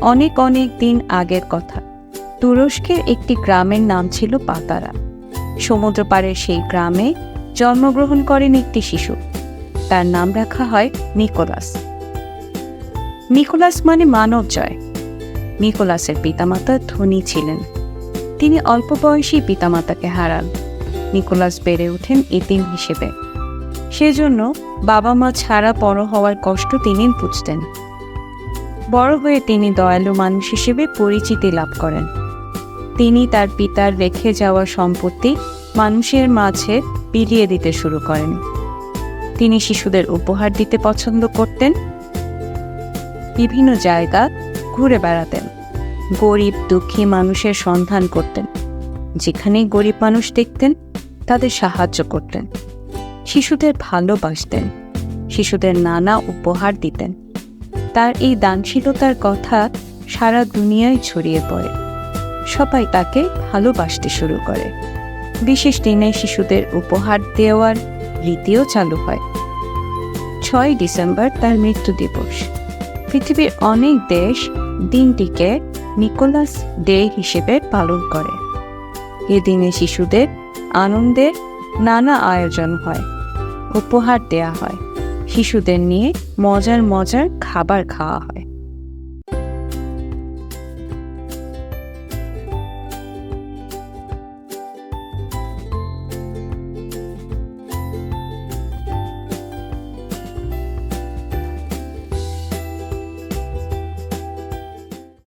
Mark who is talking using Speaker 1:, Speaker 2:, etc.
Speaker 1: অনেক অনেক দিন আগের কথা। তুরস্কের একটি গ্রামের নাম ছিল পাতারা। সমুদ্র পাড়ের সেই গ্রামে জন্মগ্রহণ করেন একটি শিশু। তার নাম রাখা হয় নিকোলাস। নিকোলাস মানে মানব জয়। নিকোলাসের পিতামাতা ধনী ছিলেন। তিনি অল্প বয়সী পিতামাতাকে হারান। নিকোলাস বেড়ে ওঠেন এতিম হিসেবে। সেজন্য বাবা মা ছাড়া বড় হওয়ার কষ্ট তিনি বুঝতেন। বড় হয়ে তিনি দয়ালু মানুষ হিসেবে পরিচিতি লাভ করেন। তিনি তার পিতার রেখে যাওয়া সম্পত্তি মানুষের মাঝে বিলিয়ে দিতে শুরু করেন। তিনি শিশুদের উপহার দিতে পছন্দ করতেন। বিভিন্ন জায়গা ঘুরে বেড়াতেন। গরিব দুঃখী মানুষের সন্ধান করতেন। যেখানেই গরিব মানুষ দেখতেন, তাদের সাহায্য করতেন। শিশুদের ভালোবাসতেন। শিশুদের নানা উপহার দিতেন। তার এই দানশীলতার কথা সারা দুনিয়ায় ছড়িয়ে পড়ে। সবাই তাকে ভালোবাসতে শুরু করে। বিশেষ দিনে শিশুদের উপহার দেওয়ার রীতিও চালু হয়। ছয় ডিসেম্বর তার মৃত্যু দিবস। পৃথিবীর অনেক দেশ দিনটিকে নিকোলাস ডে হিসেবে পালন করে। এদিনে শিশুদের আনন্দের নানা আয়োজন হয়। উপহার দেয়া হয়। শিশুদের নিয়ে মজার মজার খাবার খাওয়া হয়।